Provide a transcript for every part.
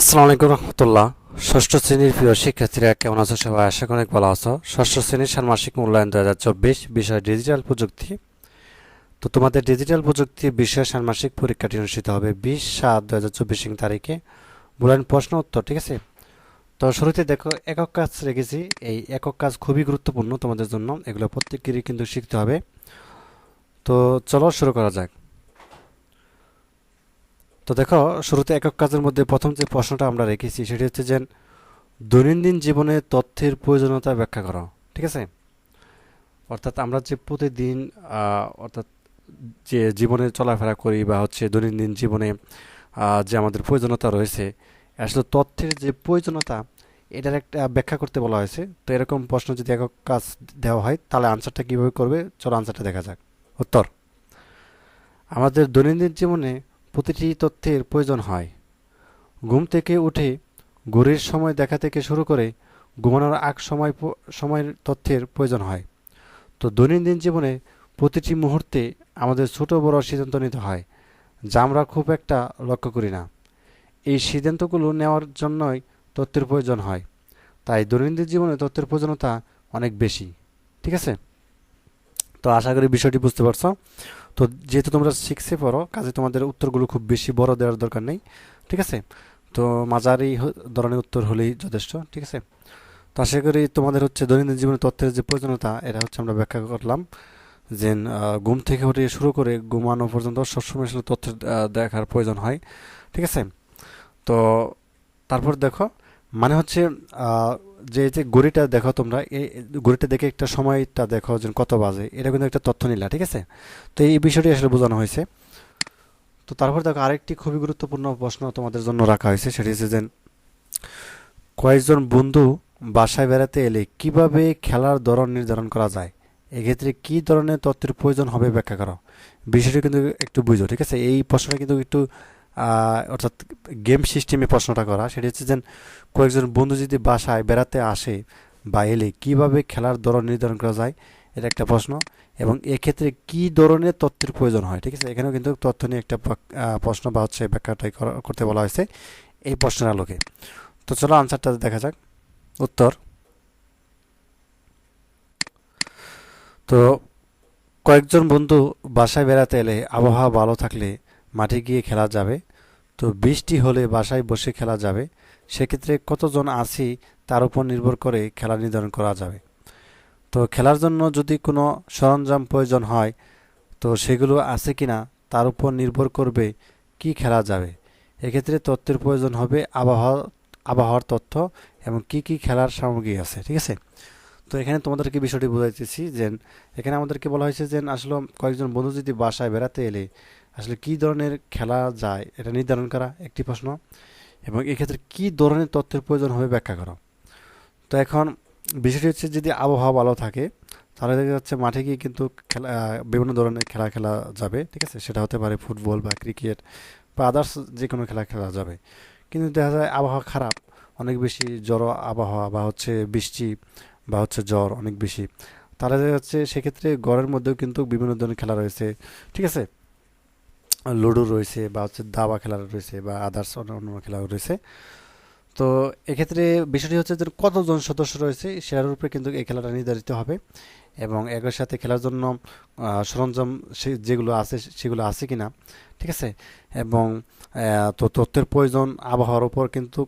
আসসালামু আলাইকুম রহমতুল্লাহ। ষষ্ঠ শ্রেণির প্রিয় শিক্ষার্থীরা, কেমন আছো সবাই? আশা করি ভালো আছো। ষষ্ঠ শ্রেণির ষান্মাসিক মূল্যায়ন দু হাজার চব্বিশ বিষয় ডিজিটাল প্রযুক্তি। তো তোমাদের ডিজিটাল প্রযুক্তি বিষয় ষান্মাসিক পরীক্ষাটি অনুষ্ঠিত হবে বিশ সাত দু হাজার চব্বিশ তারিখে। মূল্যায়ন প্রশ্ন উত্তর, ঠিক আছে? তো শুরুতে দেখো, একক কাজ রেখেছি। এই একক কাজ খুবই গুরুত্বপূর্ণ তোমাদের জন্য। এগুলো প্রত্যেকেরই কিন্তু শিখতে হবে। তো চলো শুরু করা যাক। তো দেখো, শুরুতে একক কাজের মধ্যে প্রথম যে প্রশ্নটা আমরা রেখেছি, সেটি হচ্ছে যে দৈনন্দিন জীবনে তথ্যের প্রয়োজনীয়তা ব্যাখ্যা করো, ঠিক আছে? অর্থাৎ আমরা যে প্রতিদিন অর্থাৎ যে জীবনে চলাফেরা করি বা হচ্ছে দৈনন্দিন জীবনে যে আমাদের প্রয়োজনীয়তা রয়েছে, আসলে তথ্যের যে প্রয়োজনীয়তা, এটার একটা ব্যাখ্যা করতে বলা হয়েছে। তো এরকম প্রশ্ন যদি একক কাজ দেওয়া হয়, তাহলে আনসারটা কীভাবে করবে? চলো আনসারটা দেখা যাক। উত্তর। আমাদের দৈনন্দিন জীবনে প্রতিটি তথ্যের প্রয়োজন হয়। ঘুম থেকে উঠে ঘড়ির সময় দেখা থেকে শুরু করে ঘুমানোর আগ সময় সময়ের তথ্যের প্রয়োজন হয়। তো দৈনন্দিন জীবনে প্রতিটি মুহূর্তে আমাদের ছোট বড় সিদ্ধান্ত নিতে হয়, যা আমরা খুব একটা লক্ষ্য করি না। এই সিদ্ধান্তগুলো নেওয়ার জন্যই তথ্যের প্রয়োজন হয়, তাই দৈনন্দিন জীবনে তথ্যের প্রয়োজনীয়তা অনেক বেশি, ঠিক আছে? তো আশা করি বিষয়টি বুঝতে পারছ। তো যেহেতু তোমরা সিক্সে পড়ো, কাজে তোমাদের উত্তরগুলো খুব বেশি বড় দেওয়ার দরকার নেই, ঠিক আছে? তো মাঝারি ধরনের উত্তর হলেই যথেষ্ট, ঠিক আছে? তো আশা করি তোমাদের হচ্ছে দৈনন্দিন জীবনে তথ্যের যে প্রয়োজনীয়তা, এটা হচ্ছে আমরা ব্যাখ্যা করলাম। যে ঘুম থেকে উঠে শুরু করে ঘুমানো পর্যন্ত সবসময় আসলে তথ্য দেখার প্রয়োজন হয়, ঠিক আছে? তো তারপর দেখো মানে হচ্ছে যে যে ঘড়িটা দেখো তোমরা এই ঘড়িটা দেখে একটা সময়টা দেখো যে কত বাজে, এটা কিন্তু একটা তথ্য নিলা, ঠিক আছে? তো এই বিষয়টি আসলে বোঝানো হয়েছে। তো তারপর দেখো, আরেকটি খুবই গুরুত্বপূর্ণ প্রশ্ন তোমাদের জন্য রাখা হয়েছে, সেটি হচ্ছে যে কয়েকজন বন্ধু বাসায় বেড়াতে এলে কীভাবে খেলার ধরন নির্ধারণ করা যায়? এক্ষেত্রে কি ধরনের তথ্যের প্রয়োজন হবে, ব্যাখ্যা করো। বিষয়টি কিন্তু একটু বুঝো, ঠিক আছে? এই প্রশ্নটা কিন্তু একটু অর্থাৎ গেম সিস্টেমে প্রশ্নটা করা, সেটি হচ্ছে যে কয়েকজন বন্ধু যদি বাসায় বেড়াতে আসে বা এলে কীভাবে খেলার ধরন নির্ধারণ করা যায়, এটা একটা প্রশ্ন। এবং এক্ষেত্রে কি ধরনের তথ্যের প্রয়োজন হয়, ঠিক আছে? এখানেও কিন্তু তথ্য নিয়ে একটা প্রশ্ন বা হচ্ছে ব্যাখ্যাটাই করতে বলা হয়েছে এই প্রশ্নের আলোকে। তো চলো আনসারটা দেখা যাক। উত্তর। তো কয়েকজন বন্ধু বাসায় বেড়াতে এলে আবহাওয়া ভালো থাকলে মাঠে গিয়ে খেলা যাবে। তো বৃষ্টি হলে বাসায় বসে খেলা যাবে। সেক্ষেত্রে কতজন আছি তার উপর নির্ভর করে খেলা নির্ধারণ করা যাবে। তো খেলার জন্য যদি কোনো সরঞ্জাম প্রয়োজন হয়, তো সেগুলো আছে কিনা তার উপর নির্ভর করবে কি খেলা যাবে। এক্ষেত্রে তথ্যের প্রয়োজন হবে আবহাওয়া, আবহাওয়ার তথ্য এবং কি কি খেলার সামগ্রী আছে, ঠিক আছে? তো এখানে তোমাদেরকে বিষয়টি বোঝাইতেছি যে, এখানে আমাদেরকে বলা হয়েছে যে আসলে কয়েকজন বন্ধু যদি বাসায় বেড়াতে এলে আসলে কি ধরনের খেলা যায় এটা নির্ধারণ করা একটি প্রশ্ন এবং এক্ষেত্রে কি ধরনের তথ্যের প্রয়োজন হবে ব্যাখ্যা করা। তো এখন বিষয়টি হচ্ছে যদি আবহাওয়া ভালো থাকে, তাহলে দেখা যাচ্ছে মাঠে গিয়ে কিন্তু খেলা বিভিন্ন ধরনের খেলা খেলা যাবে, ঠিক আছে? সেটা হতে পারে ফুটবল বা ক্রিকেট বা আদার্স যে কোনো খেলা খেলা যাবে। কিন্তু দেখা যায় আবহাওয়া খারাপ, অনেক বেশি জ্বর আবহাওয়া বা হচ্ছে বৃষ্টি বা হচ্ছে জ্বর অনেক বেশি। তাহলে দেখা যাচ্ছে সেক্ষেত্রে ঘরের মধ্যেও কিন্তু বিভিন্ন ধরনের খেলা রয়েছে, ঠিক আছে? লুডো রয়েছে বা হচ্ছে দাবা খেলা রয়েছে বা আদার্স অন্য খেলা রয়েছে। তো এক্ষেত্রে বিষয়টি হচ্ছে যে কতজন সদস্য রয়েছে সেটার উপরে কিন্তু এই খেলাটা নির্ধারিত হবে এবং একের সাথে খেলার জন্য সরঞ্জাম যেগুলো আছে সেগুলো আছে কি না ঠিক আছে? এবং তো তথ্যের প্রয়োজন, আবহাওয়ার উপর কিন্তু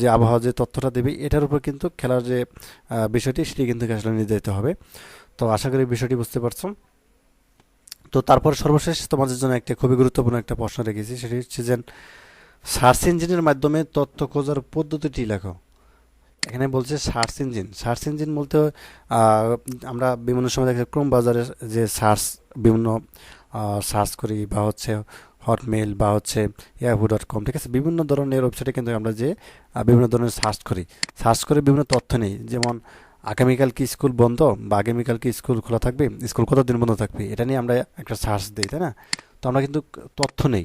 যে আবহাওয়া যে তথ্যটা দেবে এটার উপর কিন্তু খেলার যে বিষয়টি সেটি কিন্তু আসলে নির্ধারিত হবে। তো আশা করি বিষয়টি বুঝতে পারছ। তো তারপর সর্বশেষ তোমাদের জন্য একটা খুবই গুরুত্বপূর্ণ একটা প্রশ্ন রেখেছি, সেটি হচ্ছে যে সার্চ ইঞ্জিনের মাধ্যমে তথ্য খোঁজার পদ্ধতিটি লেখো। এখানে বলছে সার্চ ইঞ্জিন। সার্চ ইঞ্জিন বলতে আমরা বিভিন্ন সময় দেখি ক্রোম বাজারে যে সার্চ, বিভিন্ন সার্চ করি বা হচ্ছে হটমেল বা হচ্ছে ইয়াহু ডট কম ঠিক আছে? বিভিন্ন ধরনের ওয়েবসাইটে কিন্তু আমরা যে বিভিন্ন ধরনের সার্চ করি। সার্চ করে বিভিন্ন তথ্য নেই। যেমন আগামীকাল কি স্কুল বন্ধ বা আগামীকাল কি স্কুল খোলা থাকবে? স্কুল কতদিন বন্ধ থাকবে? এটা নিয়ে আমরা একটা সার্চ দিই, তাই না? তো আমরা কিন্তু তথ্য নেই।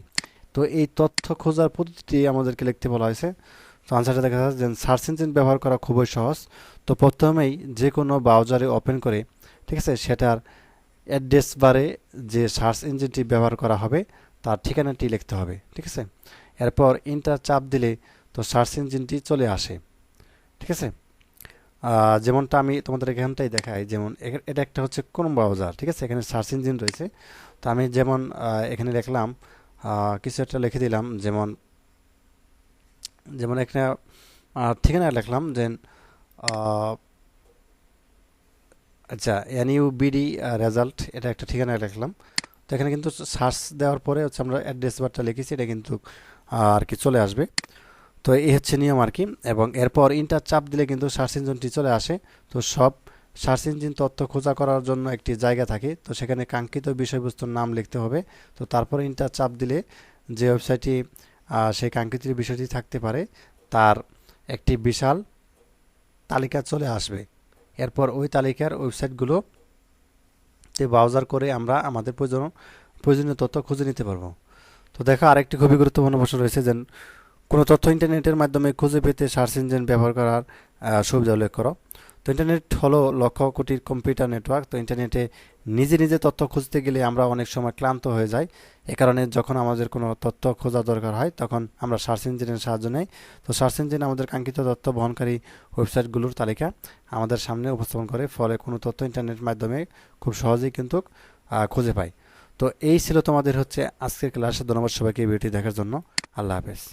তো এই তথ্য খোঁজার পদ্ধতিটি আমাদেরকে লিখতে বলা হয়েছে। তো আনসারটা দেখা যাচ্ছে যে সার্চ ইঞ্জিন ব্যবহার করা খুবই সহজ। তো প্রথমেই যে কোনো ব্রাউজারে ওপেন করে, ঠিক আছে, সেটার অ্যাড্রেস বারে যে সার্চ ইঞ্জিনটি ব্যবহার করা হবে, তার ঠিকানাটি লিখতে হবে, ঠিক আছে? এরপর ইন্টার চাপ দিলে তো সার্চ ইঞ্জিনটি চলে আসে, ঠিক আছে? যেমনটা আমি তোমাদের এখানটাই দেখাই যেমন এটা একটা হচ্ছে কোন ব্রাউজার ঠিক আছে? এখানে সার্চ ইঞ্জিন রয়েছে। তো আমি যেমন এখানে লিখলাম কিছু একটা লিখে দিলাম যেমন যেমন এখানে ঠিকানা লিখলাম আহ, আচ্ছা এনইউবিডি রেজাল্ট এটা একটা ঠিকানা লিখলাম। তো এখানে কিন্তু সার্চ দেওয়ার পরে হচ্ছে আমরা অ্যাড্রেস বারটা লিখেছি এটা কিন্তু আর কি চলে আসবে। তো এই হচ্ছে নিয়ম আর কি। এবং এরপর ইন্টার চাপ দিলে কিন্তু সার্চ ইঞ্জিনটি চলে আসে। তো সব সার্চ ইঞ্জিন তথ্য খোঁজা করার জন্য একটি জায়গা থাকে। তো সেখানে কাঙ্ক্ষিত বিষয়বস্তুর নাম লিখতে হবে। তো তারপর ইন্টার চাপ দিলে যে ওয়েবসাইটটি সেই কাঙ্ক্ষিত বিষয়টি থাকতে পারে, তার একটি বিশাল তালিকা চলে আসবে। এরপর ওই তালিকার ওয়েবসাইটগুলো তে ব্রাউজার করে আমরা আমাদের প্রয়োজন, প্রয়োজনীয় তথ্য খুঁজে নিতে পারব। তো দেখো আরেকটি খুবই গুরুত্বপূর্ণ প্রশ্ন রয়েছে যে কোনো তথ্য ইন্টারনেটের মাধ্যমে খুঁজে পেতে সার্চ ইঞ্জিন ব্যবহার করার সুবিধা উল্লেখ করো। তো ইন্টারনেট হলো লক্ষ কোটির কম্পিউটার নেটওয়ার্ক। তো ইন্টারনেটে নিজে নিজে তথ্য খুঁজতে গেলে আমরা অনেক সময় ক্লান্ত হয়ে যাই। এ কারণে যখন আমাদের কোনো তথ্য খোঁজা দরকার হয়, তখন আমরা সার্চ ইঞ্জিনের সাহায্য নেই। তো সার্চ ইঞ্জিন আমাদের কাঙ্ক্ষিত তথ্য বহনকারী ওয়েবসাইটগুলোর তালিকা আমাদের সামনে উপস্থাপন করে, ফলে কোনো তথ্য ইন্টারনেট মাধ্যমে খুব সহজেই কিন্তু খুঁজে পাই। তো এই ছিল তোমাদের হচ্ছে আজকের ক্লাস। ধন্যবাদ সবাইকে ভিডিওটি দেখার জন্য। আল্লাহ হাফেজ।